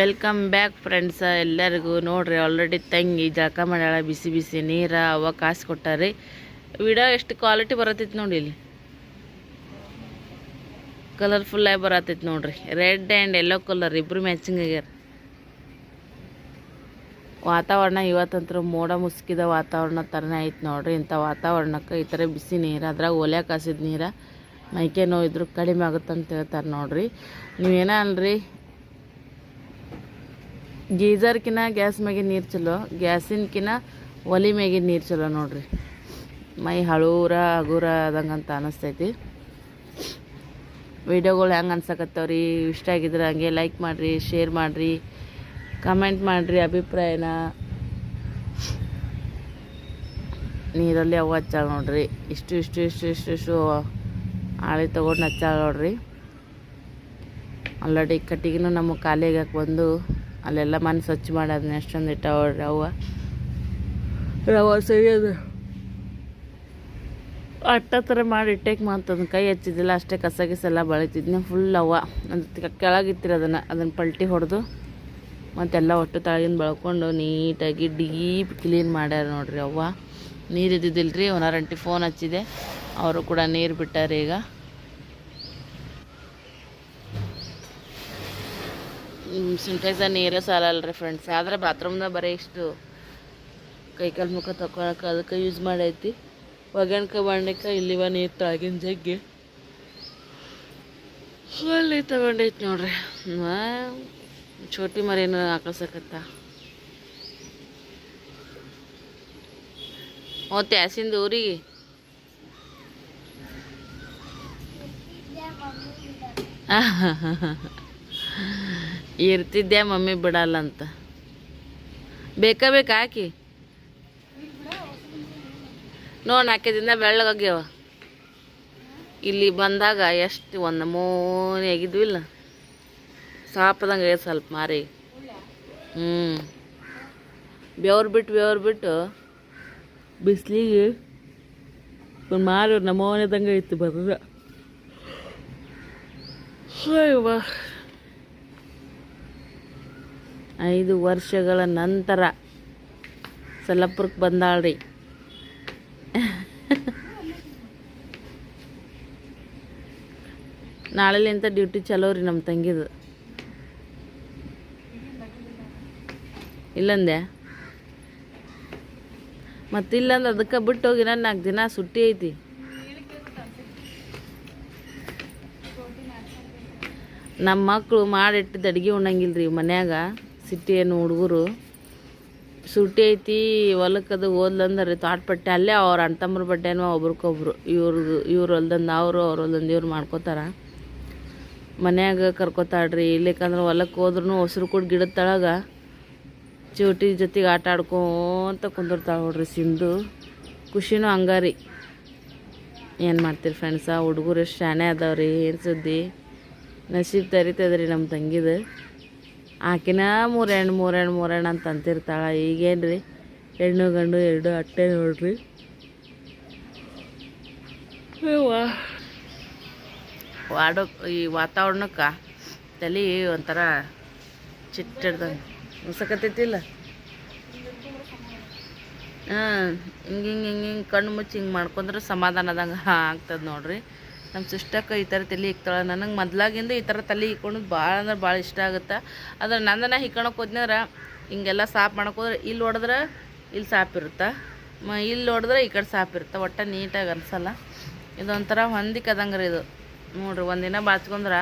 Welcome back friends ಎಲ್ಲರಿಗೂ ನೋಡ್ರಿ already ತಂಗಿ, ಜಳಕ ಮಾಡ್ಯಾಳ ಬಿಸಿ ಬಿಸಿ ನೀರ, ಅವ ಕಾಸು ಕೊಟ್ಟಾರಿ. ವಿಡಿಯೋ ಎಷ್ಟು ಕ್ವಾಲಿಟಿ ಬರತೈತಿ ನೋಡಿ ಇಲ್ಲಿ. ಕಲರ್ಫುಲ್ ಆಗಿ ಬರತೈತಿ ನೋಡ್ರಿ. ರೆಡ್ ಆ್ಯಂಡ್ ಯೆಲ್ಲೋ ಕಲರ್ ಇಬ್ಬರು ಮ್ಯಾಚಿಂಗ್ ಆಗ್ಯಾರ. ವಾತಾವರಣ ಇವತ್ತಂತ್ರ ಮೋಡ ಮುಸುಕಿದ ವಾತಾವರಣ ಥರನೇ ಐತೆ ನೋಡ್ರಿ. ಇಂಥ ವಾತಾವರಣಕ್ಕೆ ಈ ಥರ ಬಿಸಿ ನೀರು, ಅದ್ರಾಗ ಒಲೆ ಕಾಸಿದ ನೀರು, ಮೈಕೆ ನೋವು ಇದ್ರೂ ಕಡಿಮೆ ಆಗುತ್ತಂತ ಹೇಳ್ತಾರೆ ನೋಡ್ರಿ. ನೀವೇನ ಅಲ್ರಿ ಗೀಜರ್ಕಿನ ಗ್ಯಾಸ್ ಮ್ಯಾಗಿನ ನೀರು ಚಲೋ ಗ್ಯಾಸಿನ್ಕಿನ ಒಲಿ ಮ್ಯಾಗಿನ ನೀರು ಚಲೋ ನೋಡ್ರಿ. ಮೈ ಹಳೂರ ಹಗೂರ ಆದಂಗೆ ಅಂತ ಅನಿಸ್ತೈತಿ. ವಿಡಿಯೋಗಳು ಹೆಂಗೆ ಅನ್ಸಕತ್ತವ್ರಿ? ಇಷ್ಟ ಆಗಿದ್ರೆ ಹಂಗೆ ಲೈಕ್ ಮಾಡಿರಿ ಶೇರ್ ಮಾಡಿರಿ ಕಮೆಂಟ್ ಮಾಡಿರಿ ಅಭಿಪ್ರಾಯನ. ನೀರಲ್ಲಿ ಅವು ಹಚ್ಚಾಳ ನೋಡ್ರಿ. ಇಷ್ಟು ಇಷ್ಟು ಇಷ್ಟು ಇಷ್ಟು ಇಷ್ಟು ಆಳಿ ತೊಗೊಂಡು ಹಚ್ಚಾಳ ನೋಡ್ರಿ. ಆಲ್ರೆಡಿ ಕಟ್ಟಿಗೆನೂ ನಮಗೆ ಖಾಲಿಯಾಗಕ್ಕೆ ಬಂದು ಅಲ್ಲೆಲ್ಲ ಮನೆ ಸ್ವಚ್ಛ ಮಾಡೋದನ್ನ ಎಷ್ಟೊಂದು ಇಟ್ಟಾವ್ರಿ ರವ ರವ ಸೈಯದ ಅಟ್ಟ ಥರ ಮಾಡಿ ಇಟ್ಟಕ್ಕೆ ಮಾಡ್ತದ ಕೈ ಹಚ್ಚಿದ್ದಿಲ್ಲ ಅಷ್ಟೇ ಕಸ ಗಿಸ ಎಲ್ಲ ಬೆಳಿತಿದ್ನಿ. ಫುಲ್ ಅವ ಅದು ಕೆಳಗಿತ್ತಿರ ಅದನ್ನು ಅದನ್ನು ಪಲ್ಟಿ ಹೊಡೆದು. ಮತ್ತೆಲ್ಲ ಒಟ್ಟು ತಳಗಿನ ಬೆಳ್ಕೊಂಡು ನೀಟಾಗಿ ಡೀಪ್ ಕ್ಲೀನ್ ಮಾಡ್ಯಾರ ನೋಡ್ರಿ ಅವ್ವ. ನೀರು ಇದ್ದಿದ್ದಿಲ್ಲ ರೀ ಒಂದರಂಟಿ ಫೋನ್ ಹಚ್ಚಿದೆ. ಅವರು ಕೂಡ ನೀರು ಬಿಟ್ಟಾರೆ ಈಗ. ಸಿಂಟೆಕ್ಸ ನೀರೇ ಸಾಲಲ್ರಿ ಫ್ರೆಂಡ್ಸ್ ಆದರೆ ಬಾತ್ರೂಮ್ದಾಗ ಬರೀ ಇಷ್ಟು ಕೈಕಾಲು ಮುಖ ತಗೊಳಕ್ಕೆ ಅದಕ್ಕೆ ಯೂಸ್ ಮಾಡೈತಿ. ಒಗ್ಗಣ್ಕೆ ಇಲ್ಲಿ ಇಲ್ಲಿವ ನೀರು ತಾಗಿನ ಜಗ್ಗಿ. ಅಲ್ಲಿ ತಗೊಂಡೈತಿ ನೋಡ್ರಿ. ಚೋಟಿ ಮರಿನ ಹಾಕಸಕತ್ತ ಓ ತ್ಯಾಸಿಂದ ಊರಿಗೆ ಇರ್ತಿದ್ದೆ ಮಮ್ಮಿ ಬಿಡಲ್ಲ ಅಂತ. ಬೇಕಾ ಬೇಕಾ ಹಾಕಿ? ನೋಡಿ ಹಾಕಿದ್ದಿಂದ ಬೆಳ್ಳಗೋಗ್ಯವ. ಇಲ್ಲಿ ಬಂದಾಗ ಎಷ್ಟು ಒಂದು ಮೂನೆ ಆಗಿದ್ವು ಇಲ್ಲ. ಸಾಪದಂಗೆ ಸ್ವಲ್ಪ ಮಾರಿ. ಹ್ಞೂ ಬೆವ್ರು ಬಿಟ್ಟು ಬೆವ್ರು ಬಿಟ್ಟು ಬಿಸಿಲಿಗೆ ಒಂದು ಮಾರಿ ನಮೂನೆದಂಗೆ ಇತ್ತು ಬರೋದ ಅಯ್ಯವ್ವ. ಐದು ವರ್ಷಗಳ ನಂತರ ಸಲಪುರಕ್ಕೆ ಬಂದಾಳ್ರಿ. ನಾಳೆಲಿಂತ ಡ್ಯೂಟಿ ಚಲೋ ರೀ ನಮ್ಮ ತಂಗಿದು? ಇಲ್ಲಂದೆ? ಮತ್ತಿಲ್ಲಂದ್ರೆ ಅದಕ್ಕೆ ಬಿಟ್ಟು ಹೋಗಿ ನಾನು ನಾಲ್ಕು ದಿನ ಸುಟ್ಟಿ ಐತಿ. ನಮ್ಮ ಮಕ್ಕಳು ಮಾಡಿಟ್ಟಿದ್ದು ಅಡುಗೆ ಉಣ್ಣಂಗಿಲ್ಲ ರೀ ಮನ್ಯಾಗ. ಸಿಟ್ಟಿ ಏನು ಹುಡುಗರು. ಸುಟ್ಟಿ ಐತಿ, ಹೊಲಕ್ಕದು ಓದ್ಲಂದ್ರೆ ತೋಟಪಟ್ಟೆ ಅಲ್ಲೇ ಅವ್ರ ಅಣ್ಣ ತಮ್ಮರ ಬಟ್ಟೆನೋ ಒಬ್ರಿಗೊಬ್ರು. ಇವ್ರಿಗೆ ಇವ್ರು ಹೊಲ್ದಂದು ಅವರು, ಅವ್ರು ಹೊಲ್ದಂದು ಇವ್ರು ಮಾಡ್ಕೋತಾರ. ಮನ್ಯಾಗ ಕರ್ಕೋತಾಡ್ರಿ ಇಲ್ಲಿಕಂದ್ರೆ ಹೊಲಕ್ಕೆ ಹೋದ್ರೂ ಹಸಿರು ಕೂಡ ಗಿಡದ ತಳಗ ಚೂಟಿ ಜೊತೆಗೆ ಆಟ ಆಡ್ಕೊಂತ ಕುಂದಿರ್ತಾಳೆ ನೋಡ್ರಿ ಸಿಂಧು. ಖುಷಿನೂ ಹಂಗಾರಿ ಏನು ಮಾಡ್ತೀರಿ ಫ್ರೆಂಡ್ಸ ಹುಡುಗರು ಎಷ್ಟು ಶಾಣೆ ಅದಾವ್ರಿ, ಏನು ಸುದ್ದಿ? ನಸೀಬ್ ತರಿತದ್ರಿ ನಮ್ಮ ತಂಗಿದು. ಆಕಿನ ಮೂರು ಹೆಣ್ಣು ಮೂರು ಹೆಣ್ಣು ಮೂರು ಹೆಣ್ಣು ಅಂತ ಅಂತಿರ್ತಾಳೆ. ಈಗೇನು ರೀ ಹೆಣ್ಣು ಗಂಡು ಎರಡು ಅಟ್ಟೆ ನೋಡ್ರಿ. ವಾಡೋ ಈ ವಾತಾವರಣಕ್ಕೆ ತಲೆ ಒಂಥರ ಚಿಟ್ಟಿಡ್ದಂಗೆ ಅನ್ಸಕತ್ತೈತಿಲ್ಲ ಹಾಂ ಹಿಂಗೆ ಹಿಂಗೆ ಹಿಂಗೆ ಹಿಂಗೆ ಕಣ್ಣು ಮುಚ್ಚಿ ಹಿಂಗೆ ಮಾಡ್ಕೊಂಡ್ರೆ ಸಮಾಧಾನದಂಗೆ ಆಗ್ತದೆ ನೋಡ್ರಿ. ನಮ್ಮ ಸಿಸ್ಟಕ್ಕೆ ಈ ಥರ ತಲೆ ಇಕ್ತಾಳೆ ನನಗೆ ಮೊದ್ಲಾಗಿಂದ ಈ ಥರ ತಲೆ ಇಕ್ಕೊಂಡು ಭಾಳ ಅಂದ್ರೆ ಭಾಳ ಇಷ್ಟ ಆಗುತ್ತೆ. ಆದ್ರೆ ನಂದನ ಹಿಕ್ಕೊಳಕ್ಕೆ ಹೋದ್ನಂದ್ರೆ ಹಿಂಗೆಲ್ಲ ಸಾಫ್ ಮಾಡೋಕೋದ್ರೆ ಹೋದ್ರೆ ಇಲ್ಲಿ ಹೊಡೆದ್ರೆ ಇಲ್ಲಿ ಸಾಪ್ ಇರುತ್ತೆ. ಮ ಇಲ್ಲಿ ಹೊಡೆದ್ರೆ ಈ ಕಡೆ ಸಾಪ್ ಇರುತ್ತೆ. ಒಟ್ಟು ನೀಟಾಗಿ ಅನ್ಸಲ್ಲ. ಇದೊಂಥರ ಹೊಂದಿಕದಂಗೆ ರೀ ಇದು. ನೋಡ್ರಿ ಒಂದಿನ ಬಾಚ್ಕೊಂಡ್ರೆ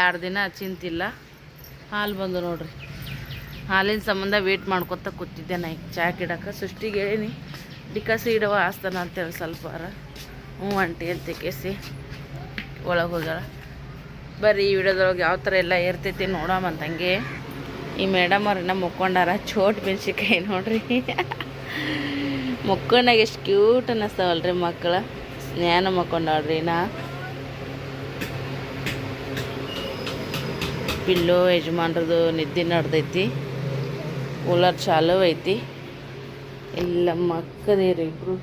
ಎರಡು ದಿನ ಚಿಂತಿಲ್ಲ. ಹಾಲು ಬಂದು ನೋಡ್ರಿ. ಹಾಲಿನ ಸಂಬಂಧ ವೇಟ್ ಮಾಡ್ಕೊತ ಕೂತಿದ್ದೆ ನಾ ಈಗ. ಚಾ ಸೃಷ್ಟಿಗೆ ಹೇಳೀನಿ ಡಿಕಾಸಿ ಇಡವ ಆಸ್ತಾನ ಅಂತೇಳಿ ಸ್ವಲ್ಪ ಹ್ಞೂ ಅಂಟಿ ಅಂತ ಕೇಸಿ ಒಳಗೆ ಹೋಗ್ಯಾಳ. ಬರ್ರಿ, ಈ ವಿಡಿಯೋದೊಳಗೆ ಯಾವ ಥರ ಎಲ್ಲ ಇರ್ತೈತಿ ನೋಡೋಣ ಹಂಗೆ ಈ ಮೇಡಮ್ ಅವ್ರನ್ನ ಮುಕ್ಕೊಂಡಾರ. ಚೋಟ್ ಬೆಂಚಿಕಾಯಿ ನೋಡ್ರಿ. ಮುಕ್ಕೊಂಡಾಗ ಎಷ್ಟು ಕ್ಯೂಟ್ ಅನ್ನಿಸ್ತಾವಲ್ರಿ ಮಕ್ಕಳು ಸ್ನಾನ ಮಕ್ಕೊಂಡಾಳ್ರಿ ನಾ ಪಿಲ್ಲು ಯಜಮಾನ್ರದ್ದು ನಿದ್ದೆ ನಡ್ದೈತಿ. ಕೂಲರ್ ಚಾಲು ಐತಿ. ಇಲ್ಲ ಮಕ್ಕದೇರಿ ಇಬ್ರು.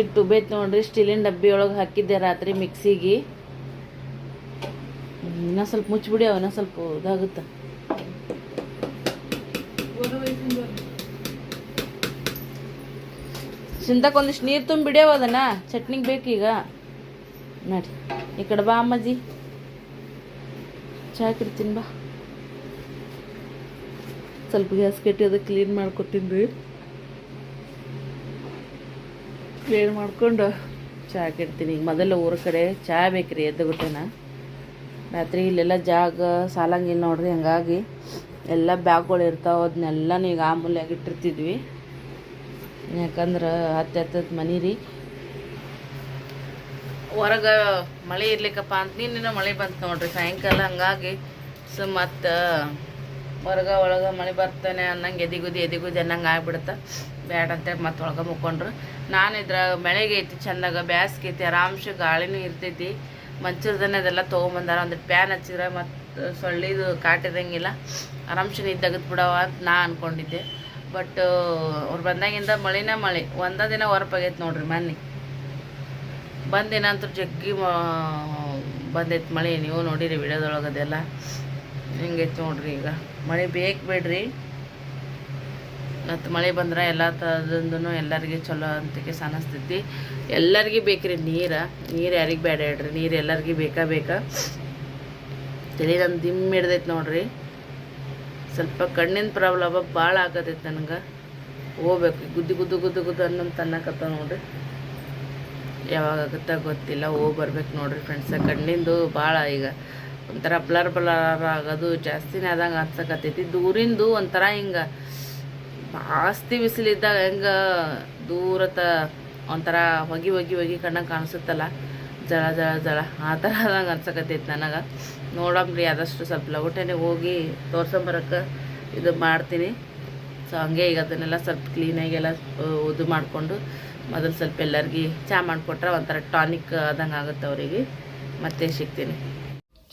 ಇಟ್ಟು ಬೇತ್ ನೋಡ್ರಿ, ಸ್ಟೀಲಿನ ಡಬ್ಬಿ ಒಳಗೆ ಹಾಕಿದ್ದೆ ರಾತ್ರಿ ಮಿಕ್ಸಿಗೆ. ಇನ್ನೂ ಸ್ವಲ್ಪ ಮುಚ್ಚಿಬಿಡಿ ಅವನ ಸ್ವಲ್ಪ ಇದಾಗುತ್ತೆ. ಸಿಂತಕ್ಕೆ ಒಂದಿಷ್ಟು ನೀರು ತುಂಬಿಡ್ಯಾವ ಅದನ್ನ, ಚಟ್ನಿಗೆ ಬೇಕೀಗ. ನಡಿ, ಈ ಕಡೆ ಬಾ ಅಮ್ಮಜ್ಜಿ. ಚಹಾ ಕಿಡ್ತೀನಿ ಬಾ. ಸ್ವಲ್ಪ ಗ್ಯಾಸ್ ಕಟ್ಟಿ ಅದಕ್ಕೆ ಕ್ಲೀನ್ ಮಾಡ್ಕೊತೀನಿ ರೀ ಕ್ಲೀನ್ ಮಾಡ್ಕೊಂಡು ಚಹಾ ಕೆಡ್ತೀನಿ. ಈಗ ಮೊದಲು ಊರ ಕಡೆ ಚಹಾ ಬೇಕ್ರಿ ಎದ್ದು ರಾತ್ರಿ ಇಲ್ಲೆಲ್ಲ ಜಾಗ ಸಾಲಂಗಿಲ್ಲ ನೋಡ್ರಿ, ಹಂಗಾಗಿ ಎಲ್ಲ ಬ್ಯಾಗ್ಗಳು ಇರ್ತಾವೆ ಅದನ್ನೆಲ್ಲನೂ ಈಗ ಆ ಮೂಲ್ಯಾಗ ಇಟ್ಟಿರ್ತಿದ್ವಿ. ಯಾಕಂದ್ರೆ ಹತ್ತು ಹತ್ತದ ಮನೆ ರೀ. ಹೊರಗೆ ಮಳೆ ಇರ್ಲಿಕ್ಕಪ್ಪ ಅಂತ ನೀನು ಮಳೆ ಬಂತು ನೋಡ್ರಿ ಸಾಯಂಕಾಲ, ಹಂಗಾಗಿ ಸೊ ಮತ್ತು ಹೊರಗೆ ಒಳಗೆ ಮಳೆ ಬರ್ತಾನೆ ಅನ್ನಂಗೆ ಎದಿಗುದಿ ಎದಿಗುದಿ ಅನ್ನಂಗೆ ಆಗ್ಬಿಡುತ್ತೆ. ಬ್ಯಾಡ ಅಂತೇಳಿ ಮತ್ತೆ ಒಳಗೆ ಮುಕ್ಕೊಂಡ್ರು. ನಾನು ಇದ್ರಾಗ ಮಳೆಗೆ ಐತಿ ಚಂದಾಗ ಬ್ಯಾಸ್ಗೆ ಐತಿ ಆರಾಮ್ಸೆ ಗಾಳಿನೂ ಇರ್ತೈತಿ. ಮಂಚೂರ್ದನ್ನೇ ಅದೆಲ್ಲ ತೊಗೊಂಬಂದಾರ, ಒಂದು ಪ್ಯಾನ್ ಹಚ್ಚಿದ್ರೆ ಮತ್ತು ಸೊಳ್ಳಿದು ಕಾಟಿದಂಗಿಲ್ಲ. ಆರಾಮ್ಸೆ ನೀರು ತೆಗೆದು ಬಿಡವ ಅಂತ ನಾ ಅಂದ್ಕೊಂಡಿದ್ದೆ ಬಟ್, ಅವ್ರು ಬಂದಾಗಿಂದ ಮಳೆನೇ ಮಳೆ. ಒಂದ ದಿನ ಹೊರಪಾಗೈತೆ ನೋಡ್ರಿ ಮೊನ್ನೆ. ಬಂದಿನ ಜಗ್ಗಿ ಮ- ಬಂದೈತೆ ಮಳೆ. ನೀವು ನೋಡಿರಿ ವಿಡಿಯೋದೊಳಗೆ ಅದೆಲ್ಲ ಹಿಂಗೈತೆ ನೋಡ್ರಿ ಈಗ. ಮಳೆ ಬೇಕು ಬೇಡ್ರಿ. ಮತ್ತು ಮಳೆ ಬಂದ್ರೆ ಎಲ್ಲ ಥರದಿಂದೂ ಎಲ್ಲರಿಗೆ ಚಲೋ ಅಂತಕ್ಕೆ ಅನಿಸ್ತೈತಿ ಎಲ್ಲರಿಗೂ ಬೇಕ್ರಿ ನೀರು. ನೀರು ಯಾರಿಗೆ ಬೇಡ ಹೇಳ್ರಿ. ನೀರು ಎಲ್ಲರಿಗೂ ಬೇಕಾ ಬೇಕಾ. ತಲೆ ನಮ್ಮ ದಿಮ್ ಹಿಡ್ದೈತೆ ನೋಡ್ರಿ. ಸ್ವಲ್ಪ ಕಣ್ಣಿನ ಪ್ರಾಬ್ಲಮ್ ಭಾಳ ಆಗತೈತೆ ನನಗೆ. ಹೋಗ್ಬೇಕು. ಗುದ್ದು ಗುದ್ದು ಗುದ್ದು ಗುದ್ದು ಅನ್ನೋದು ಅನ್ನಕತ್ತ ನೋಡ್ರಿ. ಯಾವಾಗ ಗೊತ್ತಿಲ್ಲ. ಹೋಗಿ ಬರ್ಬೇಕು ನೋಡ್ರಿ ಫ್ರೆಂಡ್ಸ ಕಣ್ಣಿಂದು ಭಾಳ ಈಗ ಒಂಥರ ಬ್ಲರ್ ಬ್ಲರ್ ಆಗೋದು, ಜಾಸ್ತಿನೇ ಆದಂಗೆ ಅನ್ಸಕತ್ತೈತಿ. ದೂರಿಂದು ಒಂಥರ ಹಿಂಗೆ ಜಾಸ್ತಿ ಬಿಸಿಲಿದ್ದಾಗ ಹೆಂಗೆ ದೂರತ ಒಂಥರ ಹೊಗಿ ಹೊಗಿ ಹೊಗಿ ಕಣ್ಣಂಗೆ ಕಾಣಿಸುತ್ತಲ್ಲ, ಜಳ ಜಳ ಜಳ, ಆ ಥರ ಆದಂಗೆ ಅನ್ಸಕತ್ತೈತಿ ನನಗೆ. ನೋಡಂಬ್ರಿ ಆದಷ್ಟು ಸ್ವಲ್ಪ ಲಗೋಟೇನೆ ಹೋಗಿ ತೋರ್ಸಂಬರಕ್ಕೆ ಇದು ಮಾಡ್ತೀನಿ. ಸೊ ಹಂಗೆ ಈಗ ಅದನ್ನೆಲ್ಲ ಸ್ವಲ್ಪ ಕ್ಲೀನಾಗೆಲ್ಲ ಇದು ಮಾಡಿಕೊಂಡು ಮೊದಲು ಸ್ವಲ್ಪ ಎಲ್ಲರಿಗೆ ಚಹಾ ಮಾಡಿಕೊಟ್ರೆ ಒಂಥರ ಟಾನಿಕ್ ಆದಂಗೆ ಆಗುತ್ತೆ ಅವರಿಗೆ. ಮತ್ತೆ ಸಿಗ್ತೀನಿ.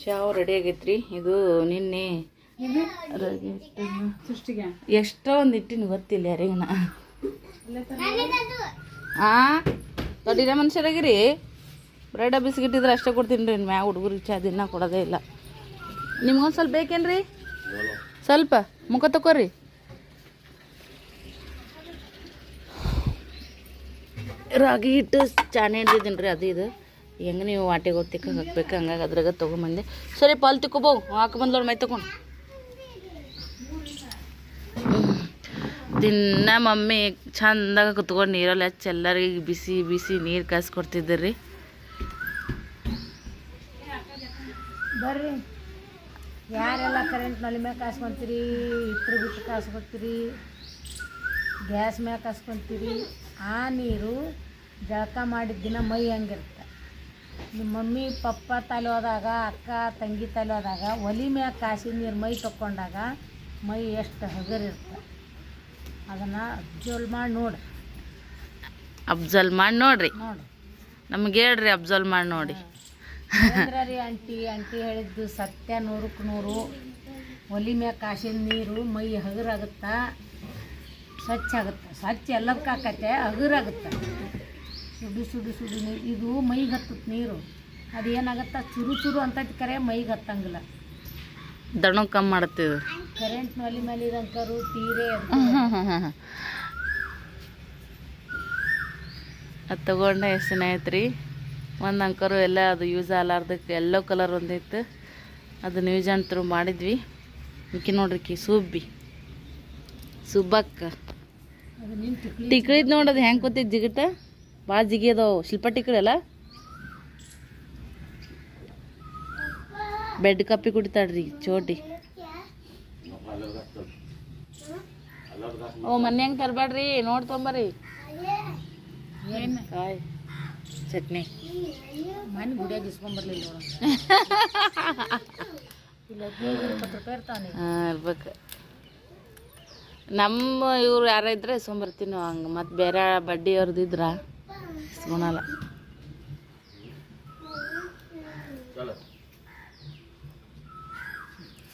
ಚಹಾ ರೆಡಿ ಆಗೈತ್ರಿ. ಇದು ನಿನ್ನೆ ಎಷ್ಟೋ ಒಂದು ಇಟ್ಟಿನ ಗೊತ್ತಿಲ್ಲ ಯಾರಿಗನ ಆ? ದೊಡ್ಡಿರ ಮನುಷ್ಯರಾಗಿರಿ? ಬ್ರೆಡ್ ಬಿಸ್ಕಿಟ್ ಇದ್ರೆ ಅಷ್ಟೇ ಕೊಡ್ತೀನಿ ರೀ. ಮ್ಯಾಗ ಹುಡುಗರಿಗೆ ಚಾ ದಿನ ಕೊಡೋದೇ ಇಲ್ಲ. ನಿಮ್ಗೊಂದು ಸ್ವಲ್ಪ ಬೇಕೇನ್ರಿ? ಸ್ವಲ್ಪ. ಮುಖ ತಕೋರಿ ರಾಗಿ ಹಿಟ್ಟು ಚಾನೆ ಹಿಡ್ದಿದ್ದೀನಿ ರೀ ಅದು ಇದು. ಹೆಂಗೆ ನೀವು ವಾಟೆಗೆ ಹೊತ್ತಿಕ ಹಾಕ್ಬೇಕು? ಹಂಗಾಗಿ ಅದ್ರಾಗ ತೊಗೊಂಬಂದೆ. ಸರಿ, ಪಾಲ್ ತಿಕ್ಕೋಬೋ. ಹಾಕಿ ಬಂದೋಳು ಮೈ ತಗೊಂಡು ದಿನ ಮಮ್ಮಿ ಚಂದಾಗ ಕುತ್ಕೊಂಡು ನೀರಲ್ಲಿ ಹಚ್ಚಿ ಎಲ್ಲರಿಗೆ ಬಿಸಿ ಬಿಸಿ ನೀರು ಕಾಯಿಸ್ಕೊಡ್ತಿದ್ದೀರಿ ಬರ್ರಿ. ಯಾರೆಲ್ಲ ಕರೆಂಟ್ನಲ್ಲಿ ಮ್ಯಾಗ ಕಾಸ್ಕೊಂತೀರಿ ಇಟ್ರು ಬಿಟ್ಟು ಕಾಸ್ಕೊತೀರಿ ಗ್ಯಾಸ್ ಮ್ಯಾಗ ಕಾಸ್ಕೊಂತೀರಿ ಆ ನೀರು ಜಳಕ ಮಾಡಿದ ದಿನ ಮೈ ಹಂಗಿರುತ್ತೆ. ನಿಮ್ಮ ಮಮ್ಮಿ ಪಪ್ಪ ತಲೆ ಹೋದಾಗ ಅಕ್ಕ ತಂಗಿ ತಲೆ ಹೋದಾಗ ಒಲಿ ಮ್ಯಾಗ ಕಾಸಿ ನೀರು ಮೈ ತಕ್ಕೊಂಡಾಗ ಮೈ ಎಷ್ಟು ಹಗರಿರುತ್ತೆ ಅದನ್ನು ಅಬ್ಸರ್ವ್ ಮಾಡಿ ನೋಡಿ ಅಬ್ಸಲ್ ಮಾಡಿ ನೋಡ್ರಿ. ನೋಡಿ ನಮ್ಗೆ ಹೇಳ್ರಿ ಅಬ್ಸಲ್ ಮಾಡಿ ನೋಡಿ. ರೀ ಆಂಟಿ ಆಂಟಿ ಹೇಳಿದ್ದು ಸತ್ಯ ನೂರಕ್ಕೆ ನೂರು. ಒಲಿ ಮ್ಯಾಗ ಕಾಸಿನ ನೀರು ಮೈ ಹಗುರಾಗುತ್ತಾ ಸ್ವಚ್ಛ ಆಗುತ್ತೆ? ಸ್ವಚ್ಛ ಎಲ್ಲದಕ್ಕೆ ಆಕತ್ತೆ? ಹಗುರಾಗುತ್ತೆ ಸುಡು ಸುಡು ಸುಡು ನೀರು ಇದು ಮೈಗೆ ಹತ್ತುತ್ತೆ ನೀರು. ಅದು ಏನಾಗತ್ತೆ? ಚುರು ಚುರು ಅಂತ ಕರೆ ಮೈಗೆ ಹತ್ತಂಗಿಲ್ಲ. ದಣ ಕಮ್ಮಿ ಮಾಡ್ತೀವಿ ಕರೆಂಟ್ ಒಲಿ ಮೇಲೆ ಇರಂಕರು ತೀರೆ ಅದು ತಗೊಂಡೆ ಎಷ್ಟು ದಿನ ಆಯ್ತು ರೀ. ಒಂದು ಅಂಕರು ಎಲ್ಲ ಅದು ಯೂಸ್ ಆಗಲಾರ್ದಕ್ಕೆ ಎಲ್ಲೋ ಕಲರ್ ಒಂದಿತ್ತು. ಅದು ಯೂಸ್ ಅಂತರು ಮಾಡಿದ್ವಿ. ಮಿಕ್ಕಿ ನೋಡ್ರಿ ಕಿ ಸುಬ್ಬಿ. ಸುಬ್ಬಕ್ಕ. ತಿಕ್ಲಿ ನೋಡೋದು ಹೆಂಗೆ ಕೂತಿದ್ದು ಜಿಗಿಟ? ಭಾಳ ಜಿಗಿ ಅದಾವು ಶಿಲ್ಪ ಕಡೆ ಅಲ್ಲ ಬೆಡ್ ಕಪ್ಪಿ ಕುಡಿತಾಳ್ರಿ ಚೋಟಿ. ಓ ಮೊನ್ನೆ ಹೆಂಗೆ ತರಬೇಡ್ರಿ? ನೋಡಿ ತೊಂಬರ್ರಿ. ಕಾಯ್. ಚಟ್ನಿ. ಮನೆ ಗುಡಿಯಾಗ ಇಸ್ಕೊಂಬರ್ಲಿಲ್ಲ ಹಾಂ ಇರ್ಬೇಕು. ನಮ್ಮ ಇವ್ರು ಯಾರ ಇದ್ರೆ ಇಸ್ಕೊಂಬರ್ತೀನಿ ಹಂಗೆ. ಮತ್ತು ಬೇರೆ ಬಡ್ಡಿ ಅವ್ರದ್ದು ಇದ್ರ ಇಸ್ಕೊಳಲ್ಲ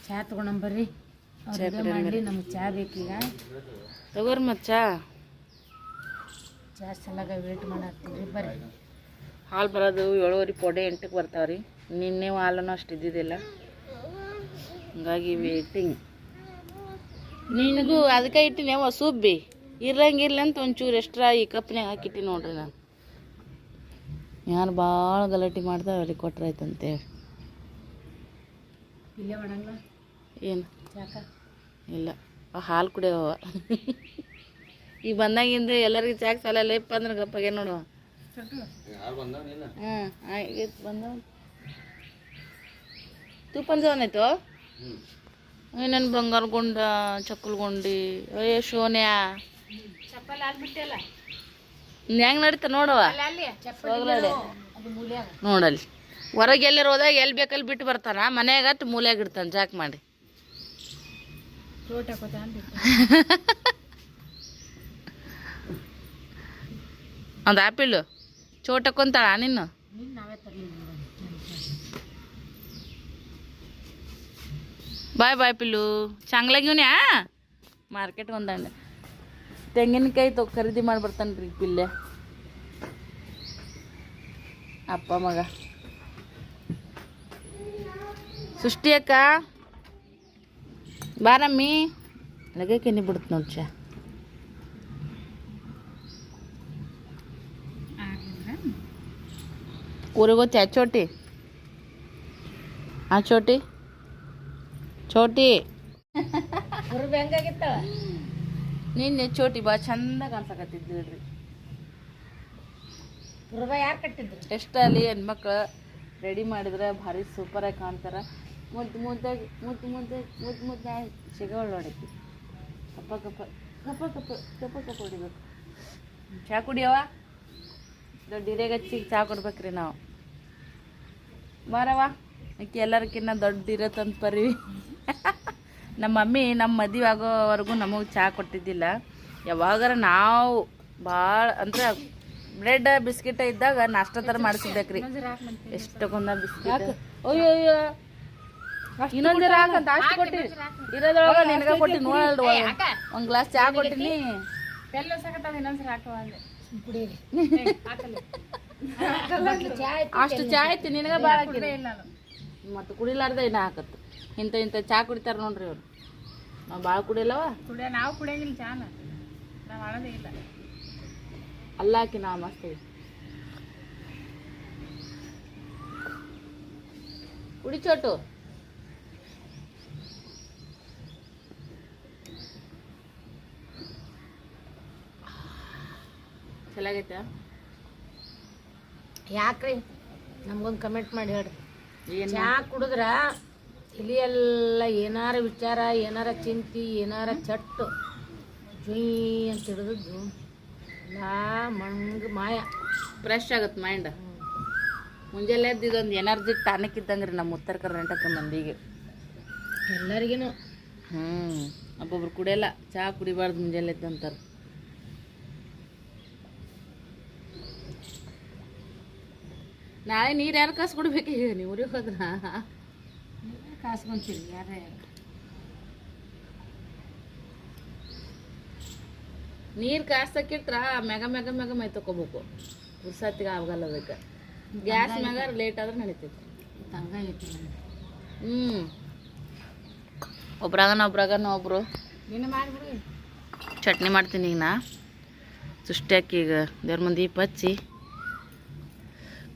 ಚಹಾ ತೊಗೊಂಬರ್ರಿ ಮಾಡಲಿ ನಮ್ಗೆ ಚಾ ಬೇಕೀಗ ತಗೋರಿ ಮತ್ತು ಚಾ. ಚಹಾ ಸಲಾಗ ವೇಟ್ ಮಾಡಿ ಬರ್ರಿ. ಹಾಲು ಬರೋದು ಏಳುವರೆ ಪೊಡೆ ಎಂಟಕ್ಕೆ ಬರ್ತಾವ್ರಿ. ನಿನ್ನೆ ಹಾಲನ್ನು ಅಷ್ಟು ಇದ್ದಿದ್ದಿಲ್ಲ. ಹಂಗಾಗಿ ವೇಟಿಂಗ್ ನಿನಗೂ ಅದಕ್ಕೆ ಇಟ್ಟಿನ ಅವ ಸುಬ್ಬಿ ಇರಂಗಿಲ್ಲ ಅಂತ ಒಂಚೂರು ಎಕ್ಸ್ಟ್ರಾ ಈ ಕಪ್ನಾಗ ಹಾಕಿಟ್ಟಿ ನೋಡ್ರಿ ನಾನು. ಯಾರು ಭಾಳ ಗಲಾಟೆ ಮಾಡ್ದೆ ಅವ್ರಿಗೆ ಕೊಟ್ರಾಯ್ತಂತೇಳಿ ಇಲ್ಲೇ ಮಾಡಂಗಿಲ್ಲ ಏನು? ಇಲ್ಲ. ಹಾಲು ಕುಡಿಯವ. ಈಗ ಬಂದಾಗಿಂದ ಎಲ್ಲರಿಗೂ ಚಾಕ್ ಸಾಲ ಇಪ್ಪ ಅಂದ್ರೆ ಗಪ್ಪಗೆ ನೋಡುವ ಹಾಂ ಆಗೈತೆ ಬಂದವ. ನನ್ನ ಬಂಗಾರ ಗುಂಡ ಚಕ್ಕಲ್ ಗುಂಡಿ ಅಯ್ಯೋ ಶೋನ್ಯಾ ಚಪ್ಪಲ್ ಆಗ್ಬಿಟ್ಟಲ್ಲ ಹೆಂಗ್ ನಡೀತ ನೋಡವ ನೋಡಲ್ಲಿ ಹೊರಗೆ ಎಲ್ಲರ ಹೋದಾಗ ಎಲ್ಲಿ ಬೇಕಲ್ಲಿ ಬಿಟ್ಟು ಬರ್ತಾನ. ಮನ್ಯಾಗ ಮೂಲ್ಯಾಗ ಇಡ್ತಾನೆ. ಜಾಕ್ ಮಾಡಿ. ಒಂದು ಆಪಿಳು. ಚೋಟಕ್ಕೊಂತಾಳ ನಿನ್ನು? ಬಾಯ್ ಬಾಯ್ ಪಿಲ್ಲು. ಚಂಗ್ಲಾಗಿವ್ನ್ಯಾ ಮಾರ್ಕೆಟ್ ಒಂದಂಡ ತೆಂಗಿನಕಾಯಿ ತೊ ಖರೀದಿ ಮಾಡಿ ಬರ್ತಾನೆ ರೀ ಪಿಲ್ಲೆ ಅಪ್ಪ ಮಗ. ಸೃಷ್ಟಿ ಅಕ್ಕ. ಬಾರಮ್ಮಿ ಲಗೆ ಕೆನಿ ಬಿಡುತ್ತೆ ನೋಡಿ ಚಾ. ಊರಿಗೋ ಚಾ ಚೋಟಿ? ಆ ಚೋಟಿ? ಚೋಟಿ. ಹುರುಬಿ ಹೆಂಗಾಗಿತ್ತವ? ನಿನ್ನೆ ಚೋಟಿ ಬಾ ಚಂದ ಕಾಣ್ಸಕತ್ತಿದ್ರಿ ಹುರುಬ ಯಾರು ಕಟ್ಟಿದ್ರು? ಎಷ್ಟಲ್ಲಿ ಹೆಣ್ಮಕ್ಳು ರೆಡಿ ಮಾಡಿದ್ರೆ ಭಾರಿ ಸೂಪರಾಗಿ ಕಾಣ್ತಾರ. ಮುದ್ದು ಮುದ್ದಾಗಿ ಮುದ್ದು ಮುದ್ದೆ ಮುದ್ದು ಮುದ್ದಾಗಿ ಸಿಗೋಳು ಹೊಡಕಿ ಕಪ್ಪ ಕಪ್ಪ ಕಪ್ಪ ಕಪ್ಪ ಕಪ್ಪ ಕಪ್ಪ ಹೊಡಿಬೇಕು. ಚಾ ಕುಡಿಯವ ದೊಡ್ಡ ಹಿರಿಯಾಗ ಹಚ್ಚಿಗೆ ಚಾ ಕೊಡ್ಬೇಕ್ರಿ ನಾವು. ಬಾರವ್ವ? ಆಕೆ ಎಲ್ಲರಕ್ಕಿನ್ನ ದೊಡ್ಡ ಇರೋ ತಂದು ಪರಿ. ನಮ್ಮ ಮಮ್ಮಿ ನಮ್ಮ ಮದುವೆ ಆಗೋವರೆಗೂ ನಮಗೆ ಚಹಾ ಕೊಟ್ಟಿದ್ದಿಲ್ಲ. ಯಾವಾಗಾರ ನಾವು ಭಾಳ ಅಂದ್ರೆ ಬ್ರೆಡ್ ಬಿಸ್ಕಿಟ್ ಇದ್ದಾಗ ನಾಷ್ಟ ಥರ ಮಾಡಿಸಿದ್ದಕ್ರಿ ಎಷ್ಟಕ್ಕೊಂದ ಬಿಸ್ಕಿಟ್. ಅಯ್ಯೋ ಅಯ್ಯೋ. ಇನ್ನೊಂದು ಜರ ಹಾಕಂತ ಅಷ್ಟು ಕೊಟ್ಟಿ ಇರೋದ್ರೊಳಗ ನಿನಗ ಕೊಟ್ಟಿ ನೋಡಲ್ರಿ ಒಂದು ಗ್ಲಾಸ್ ಚಹಾ ಕೊಟ್ಟಿನಿ. ಚಾ ಅಷ್ಟು ಚಹಾ ಐತಿ ನಿನಗ ಭಾಳ ಮತ್ತೆ ಕುಡಿಲಾರ್ದ ಇನ್ನ ಹಾಕತ್ತು. ಇಂಥ ಇಂಥ ಚಹಾ ಕುಡಿತಾರ ನೋಡ್ರಿ ಅವ್ರು. ನಾವು ಭಾಳ ಕುಡಿಯಲ್ಲವ? ಕುಡಿಯ ನಾವು ಕುಡಿಯಂಗಿಲ್ಲ ಚಾನ ನಾವು ಮಾಡೋದೇ ಇಲ್ಲ. ಅಲ್ಲ ಹಾಕಿ ನಾವು ಮಸ್ತ್ ಐತಿ. ಕುಡಿ ಚೋಟು. ಚೆನ್ನಾಗೈತೆ ಯಾಕ್ರಿ? ನಮ್ಗೊಂದು ಕಮೆಂಟ್ ಮಾಡಿ ಹೇಳ್ರಿ. ಏನು ಚಾ ಕುಡಿದ್ರ? ತಲಿ ಎಲ್ಲ ಏನಾರ ವಿಚಾರ ಏನಾರ ಚಿಂತಿ ಏನಾರ ಚಟ್ಟು. ಜುಯ್ ಅಂತ ಹಿಡಿದದ್ದು ಎಲ್ಲ ಮಂಗ್ ಮಾಯ. ಫ್ರೆಶ್ ಆಗುತ್ತೆ ಮೈಂಡ್ ಮುಂಜಾನೆದ್ದು ಇದೊಂದು ಎನರ್ಜಿ ಟಾನಿಕ್ ಇದ್ದಂಗೆ ರೀ ನಮ್ಮ ಉತ್ತರ ಕರ್ನಾಟಕ ಮಂದಿಗೆ. ಎಲ್ಲರಿಗೂ ಹ್ಞೂ ಒಬ್ಬೊಬ್ರು ಕುಡಿಯಲ್ಲ ಚಹಾ ಕುಡಿಬಾರ್ದು ಮುಂಜಾನೆ ಅಂತಾರೆ. ನಾಳೆ ನೀರು ಯಾರು ಕಾಸು ಕೊಡ್ಬೇಕು ಈಗ ನೀವು ಊರಿಗೆ ಹೋದ್ರ? ಕಾಸ್ಕೊಂತೀರಿ ಯಾರೇ ನೀರು ಕಾಸಕ್ಕಿಟ್ರ ಮೆಗ ಮೆಗ ಮೆಗ ಮೈ ತಕೋಬೇಕು. ಉರ್ಸತ್ತಿಗೆ ಆಗಲ್ಲ ಅದಕ್ಕೆ. ಗ್ಯಾಸ್ ಮ್ಯಾಗ ಲೇಟ್ ಆದ್ರೆ ನಡೀತೈತಿ. ಹ್ಞೂ ಒಬ್ರಾಗನ ಒಬ್ರಾಗನ ಒಬ್ರು. ಚಟ್ನಿ ಮಾಡ್ತೀನಿ ಈಗ ನಾ. ಸುಷ್ಟಿ ಹಾಕಿ ಈಗ ದೇವ್ರ ಮಂದಿ ಪಚ್ಚಿ. ಹಚ್ಚಿ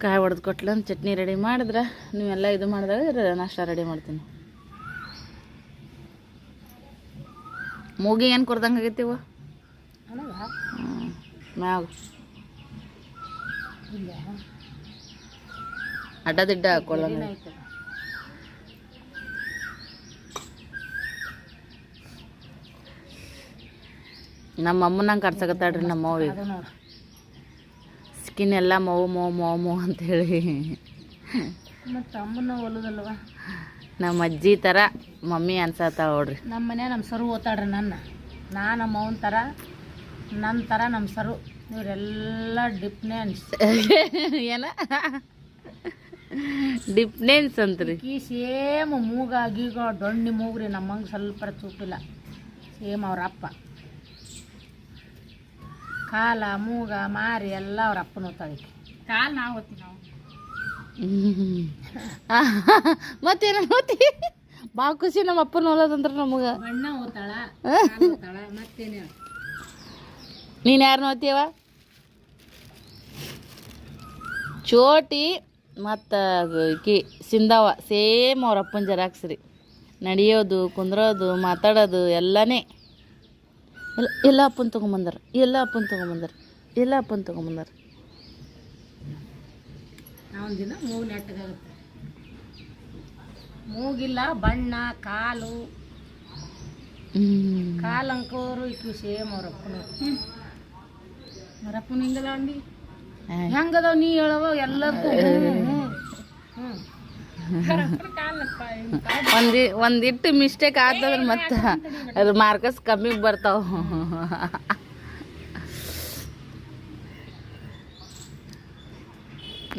ಕಾಯಿ ಹೊಡೆದು ಕೊಟ್ಲಂತ ಚಟ್ನಿ ರೆಡಿ ಮಾಡಿದ್ರೆ, ನೀವೆಲ್ಲ ಇದು ಮಾಡಿದಾಗ ನಾಷ್ಟ ರೆಡಿ ಮಾಡ್ತೀನಿ. ಮೂಗಿ ಏನು ಕೊಡ್ದಂಗೆ ಆಗೈತಿವ ಮ್ಯಾಗ. ಅಡ್ಡದಿಡ್ಡ ಏನಾಯ್ತು ನಮ್ಮ ಅಮ್ಮನಂಗೆ ಕಾಡ್ಸಕತ್ತಾಳ್ರಿ ನಮ್ಮ ಅವ್ವ ಎಲ್ಲ ಮವು ಮವು ಮವು ಮವು ಅಂತೇಳಿ. ಮತ್ತು ಅಮ್ಮನ ಒಲದಲ್ವ ನಮ್ಮ ಅಜ್ಜಿ ಥರ ಮಮ್ಮಿ ಅನ್ಸತ್ತಾವ ನೋಡ್ರಿ. ನಮ್ಮ ಮನೆ ನಮ್ಮ ಸರು ಓದ್ತಾಡ್ರಿ ನನ್ನ. ನಾ ನಮ್ಮ ಅವನ ಥರ ನನ್ನ ಥರ ನಮ್ಮ ಸರು. ಇವರೆಲ್ಲ ಡಿಪ್ನೆ ಅನ್ಸ. ಏನ? ಡಿಪ್ನೆನ್ಸ್ ಅಂತ್ರಿ. ಈ ಸೇಮ್ ಮೂಗ ಗೀಗ ದೊಣ್ಣಿ ಮೂಗ್ರಿ ನಮ್ಮಂಗೆ ಸ್ವಲ್ಪ ಚೂಪಿಲ್ಲ. ಸೇಮ್ ಅವ್ರ ಅಪ್ಪ. ಕಾಲ ಮೂಗ ಮಾರಿ ಎಲ್ಲ ಅವ್ರ ಅಪ್ಪನ ಓದ್ತಾಳಿಕೆ ಕಾಲು ನಾವು ಓದ್ತೀವಿ ನಾವು. ಮತ್ತೇನ ಓದ್ತಿ ಭಾಳ ಖುಷಿ ನಮ್ಮ ಅಪ್ಪನ ಓದೋದಂದ್ರೆ ನಮಗೆ. ಅಣ್ಣ ಓದ್ತಾಳ ಓದ್ತಾಳ ಮತ್ತೇನು ನೀನು ಯಾರನ್ನ ಓದ್ತೀವ ಚೋಟಿ ಮತ್ತು ಕಿ ಸಿಂಧವ ಸೇಮ್ ಅವ್ರ ಅಪ್ಪನ ಜೆರಾಕ್ಸ್ ರೀ. ನಡೆಯೋದು ಕುಂದ್ರೋದು ಮಾತಾಡೋದು ಎಲ್ಲನೇ. ಎಲ್ಲ ಎಲ್ಲ ಅಪ್ಪನ ತೊಗೊಂಬಂದಾರ. ಎಲ್ಲ ಅಪ್ಪನ ತೊಗೊಂಬಂದಾರ. ಎಲ್ಲ ಅಪ್ಪನ ತೊಗೊಂಬಂದಾರ. ದಿನ ಮೂಗು ನೆಟ್ಟಗಾಗುತ್ತೆ. ಮೂಗಿಲ್ಲ ಬಣ್ಣ ಕಾಲು. ಹ್ಮ್. ಕಾಲು ಅಂಕೋರು ಇಕ್ಕಿ ಸೇಮ್ ಅವರಪ್ಪನ ಅವರಪ್ಪನ ಹಿಂಗದ ಅಂದಿ. ಹೆಂಗದಾವ ನೀ ಹೇಳವ ಎಲ್ಲರಿಗೂ. ಹ್ಞೂ ಒಂದಿ ಒಂದಿಟ್ಟು ಮಿಸ್ಟೇಕ್ ಆತಂದ್ರೆ ಮತ್ತೆ ಅದು ಮಾರ್ಕಸ್ ಕಮ್ಮಿ ಬರ್ತಾವ.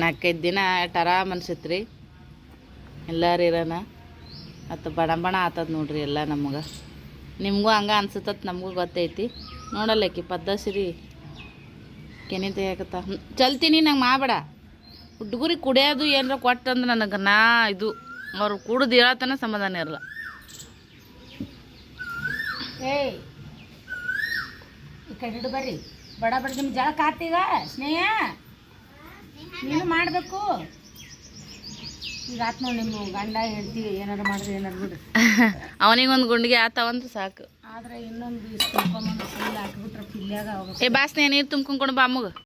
ನಾಲ್ಕೈದು ದಿನ ಟರ ಅನ್ಸತ್ರಿ. ಎಲ್ಲಾರು ಇರೋಣ ಮತ್ತು ಬಣ ಬಣ ಆತದ ನೋಡ್ರಿ ಎಲ್ಲ ನಮಗೆ. ನಿಮಗೂ ಹಂಗೆ ಅನ್ಸತ್ತ ನಮಗೂ ಗೊತ್ತೈತಿ. ನೋಡಲ್ಲಕ್ಕಿ ಪದ್ದಸಿರಿ ಕೆನೆ ತೆಗಿಯಕತ್ತ ಚಲ್ತೀನಿ, ನಂಗೆ ಮಾಡಬೇಡ. ಹುಡುಗರಿಗೆ ಕುಡಿಯೋದು ಏನಾರ ಕೊಟ್ಟಂದ್ರೆ ನನಗೆ ನಾ ಇದು ಅವ್ರು ಕುಡ್ದು ಹೇಳತನ ಸಮಾಧಾನ ಇರಲ್ಲ. ಏಯ್ ಈ ಕಡೆ ಹಿಡು ಬರ್ರಿ. ಬಡ ಬಡ ನಿಮ್ಮ ಜಳಕ ಆತೀಗ ಸ್ನೇಹ? ನೀನು ಮಾಡಬೇಕು. ಈಗ ಆತ್ ನೋಡಿ ನಿಮ್ಮ ಗಂಡ ಹೆಂಡತಿ ಏನಾರು ಮಾಡಿದ್ರೆ ಏನಾರು ಬಿಡ್ರಿ ಅವನಿಗೊಂದು ಗುಂಡಿಗೆ ಆತಾವಂತ ಸಾಕು. ಆದ್ರೆ ಇನ್ನೊಂದು ತುಂಬ್ಕೊಂಬಂದು ಫುಲ್ ಹಾಕಿಬಿಟ್ರೆ ಪಿಲ್ಯಾಗ ಏ ಸ್ನೇಹ ನೀರು ತುಂಬ್ಕೊಂಡ್ಕೊಂಡು ಬಾ ಅಮ್ಮಗ.